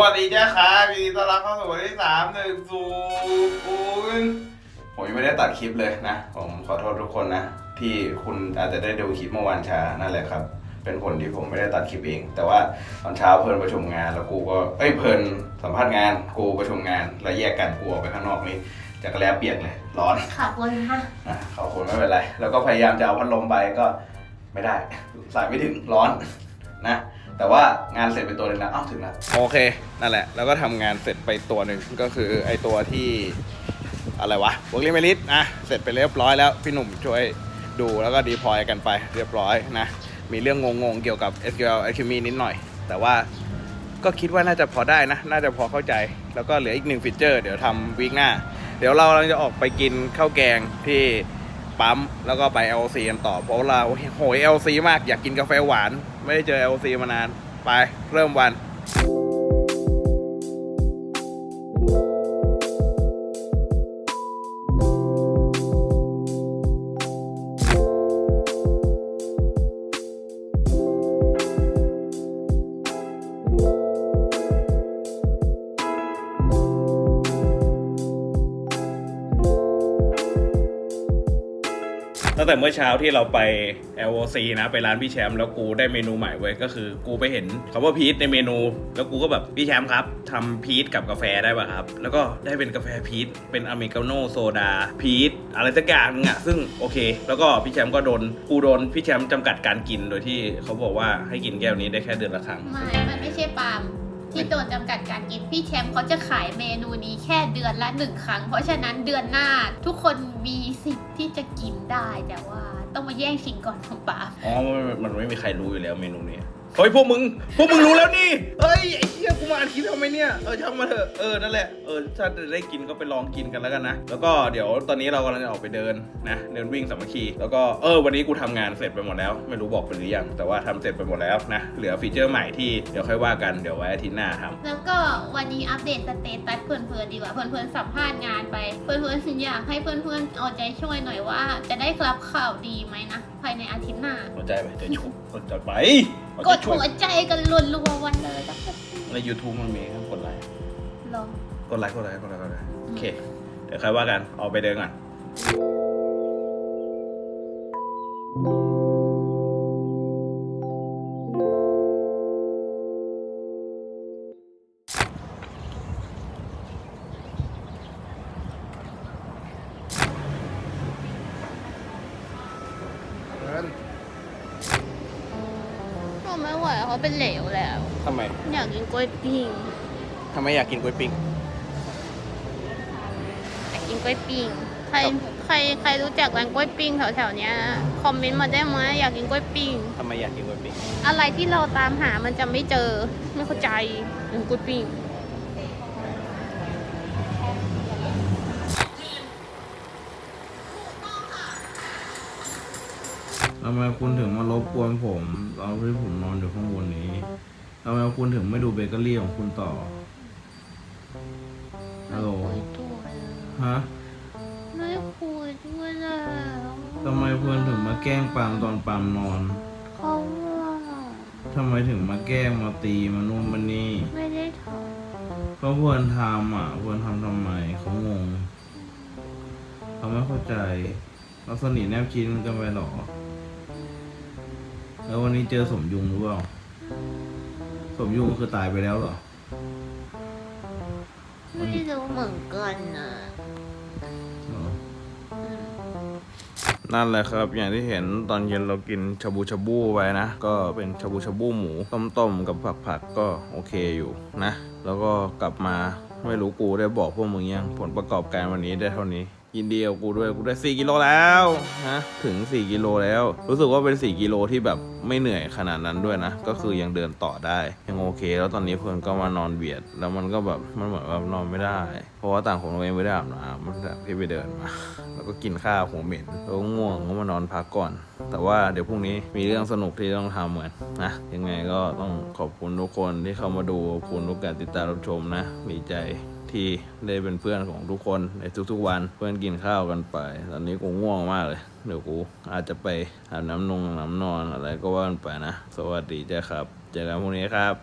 วัสดีจ้าครับยินดีต้อนรับเข้าสู่วันที่สามหนึ่งศูนย์ผมยังไม่ได้ตัดคลิปเลยนะ ผมขอโทษทุกคนนะ ที่คุณอาจจะได้ดูคลิปเมื่อวานช้านั่นแหละครับ เป็นผลที่ผมไม่ได้ตัดคลิปเอง แต่ว่าตอนเช้าเพลินประชุมงานแล้วกูก็เอ้ยเพลินสัมภาษณ์งานกูประชุมงานแล้วแยกกันกูออกไปข้างนอกนี่จักรแล้เปียกเลยร้อนขับวนค่ะอะขอบคุณไม่เป็นไร แล้วก็พยายามจะเอาพัดลมไปก็ไม่ได้สายไม่ถึงร้อนนะ แต่ว่างานเสร็จไปตัวหนึงแล้วอ้าวถึงแล้ว โอเค นั่นแหละ แล้วก็ทำงานเสร็จไปตัวหนึ่งก็คือไอตัวที่อะไรวะ Workly m e r i t นะเสร็จไปเรียบร้อยแล้ว พี่หนุ่มช่วยดูแล้วก็ดีพอยกันไปเรียบร้อยนะ มีเรื่องงงๆ เกี่ยวกับ SQL Alchemy นิดหน่อย แต่ว่าก็คิดว่าน่าจะพอได้นะ น่าจะพอเข้าใจ แล้วก็เหลืออีกหนึ่งฟีเจอร์ เดี๋ยวทำวีคหน้า เดี๋ยวเรากำลังจะออกไปกินข้าวแกงที่ ปั๊มแล้วก็ไป LC กันต่อ เพราะเราโหย LC มากอยากกินกาแฟหวาน ไม่ได้เจอ LC มานาน ไปเริ่มวัน ตั้งแต่เมื่อเช้าที่เราไป LOC นะไปร้านพี่แชมป์แล้วกูได้เมนูใหม่เว้ยก็คือ กูไปเห็นคำว่าพีชในเมนู แล้วกูก็แบบพี่แชมป์ครับทำพีชกับกาแฟได้ป่ะครับ แล้วก็ได้เป็นกาแฟพีชเป็นอเมริกาโน่โซดาพีชอะไรสักอย่างนึงอะซึ่งโอเค แล้วก็พี่แชมป์ก็โดนกูโดนพี่แชมป์จำกัดการกินโดยที่เขาบอกว่าให้กินแก้วนี้ได้แค่เดือนละครั้ง ไม่ มันไม่ใช่ปาล์ม ที่โดนจำกัดการกินพี่แชมป์เขาจะขายเมนูนี้แค่เดือนละหนึ่งครั้ง เพราะฉะนั้นเดือนหน้าทุกคนมีสิทธิ์ที่จะกินได้แต่ว่าต้องมาแย่งชิงก่อนของปาอ๋อมันมันไม่มีใครรู้อยู่แล้วเมนูนี้ เฮ้ยพวกมึง พวกมึงรู้แล้วนี่เอ้ยไอ้เหี้ยกูมาอัดคลิปทำไมเนี่ย เออช่างมาเถอะ เออนั่นแหละ เออถ้าจะได้กินก็ไปลองกินกันแล้วกันนะ แล้วก็เดี๋ยวตอนนี้เรากำลังจะออกไปเดินนะเดินวิ่งสามัคคี แล้วก็เออวันนี้กูทำงานเสร็จไปหมดแล้ว ไม่รู้บอกไปหรือยัง แต่ว่าทำเสร็จไปหมดแล้วนะ เหลือฟีเจอร์ใหม่ที่เดี๋ยวค่อยว่ากัน เดี๋ยวไว้อาทิตย์หน้าทำ แล้วก็วันนี้อัปเดตสเตตัสเพื่อนๆดีกว่า เพื่อนๆสัมภาษณ์งานไป เพื่อนๆอยากให้เพื่อนๆเอาใจช่วยหน่อยว่า จะได้รับข่าวดีไหมนะภายในอาทิตย์หน้า สนใจไหมจะชุบสนใจไป เอากใจดช่วยหัวใจกันรัวๆวันเลยนะใน YouTube มันมีให้กดไลค์ลอง กดไลค์กดไลค์กดไลค์กดไลค์โอเคเดี๋ยวค่อยว่ากันออกไปเดินก่อน ก็ไม่ไหวเขาเป็นเหลวแล้ว ทำไมอยากกินกล้วยปิ้งทำไมอยากกินกล้วยปิ้ง อยากกินกล้วยปิ้งใครครับ ใครใครรู้จักร้านกล้วยปิ้งแถวๆเนี้ยคอมเมนต์มาได้ไหมอยากกินกล้วยปิ้ง ทำไมอยากกินกล้วยปิ้งอะไรที่เราตามหามันจะไม่เจอไม่เข้าใจอืมกล้วยปิ้ง ทำไมคุณถึงมารบกวนผมตอนที่ผมนอนอยู่ข้างบนนี้ทำไมคุณถึงไม่ดูเบเกอรี่ของคุณต่อ ฮัลโหลคุยด้วยฮะ ไม่คุยด้วยแล้วทำไมเพื่อนถึงมาแกล้งปามตอนปามนอน เขาว่าทำไมถึงมาแกล้งมาตีมานู่นมานี่ ไม่ได้ทก็เพื่อนทำอะเพื่อนทำทำไมเขางง เขาไม่เข้าใจเราสนิทแนบชิดกันไปหรอ แล้ววันนี้เจอสมยุงหรือเปล่า สมยุงคือตายไปแล้วเหรอำไม่รู้เหมือนกันนะเหรอนั่นแหละครับ อย่างที่เห็นตอนเย็นเรากินชาบูชาบูไปนะ ก็เป็นชาบูชาบูหมูต้มๆกับผักๆก็โอเคอยู่นะ แล้วก็กลับมาไม่รู้กูได้บอกพวกมึงยังผลประกอบการวันนี้ได้เท่านี้ ยินดีกับกูด้วยกูได้4กิโลแล้วนะถึง 4 กิโลแล้ว รู้สึกว่าเป็น 4 กิโลที่แบบไม่เหนื่อยขนาดนั้นด้วยนะ ก็คือยังเดินต่อได้ ยังโอเค แล้วตอนนี้เพื่อนก็มานอนเบียด แล้วมันก็แบบมันเหมือนว่านอนไม่ได้ เพราะว่าต่างคนเราเองไม่ได้อาบน้ำมันจากที่ไปเดินมา แล้วก็กินข้าวหัวเหม็นแล้วก็ง่วงก็มานอนพักก่อน แต่ว่าเดี๋ยวพรุ่งนี้มีเรื่องสนุกที่ต้องทำเหมือนนะยังไงก็ต้องขอบคุณทุกคนที่เข้ามาดูขอบคุณทุกการติดตามรับชมนะดีใจ ทีได้เป็นเพื่อนของทุกคนในทุกๆวันเพื่อนกินข้าวกันไป ตอนนี้กูง่วงมากเลย เดี๋ยวกูอาจจะไปอาบน้ำนงน้ำนอนอะไรก็ว่ากันไปนะ สวัสดีเจ้าครับเจอกันพรุ่งนี้ครับ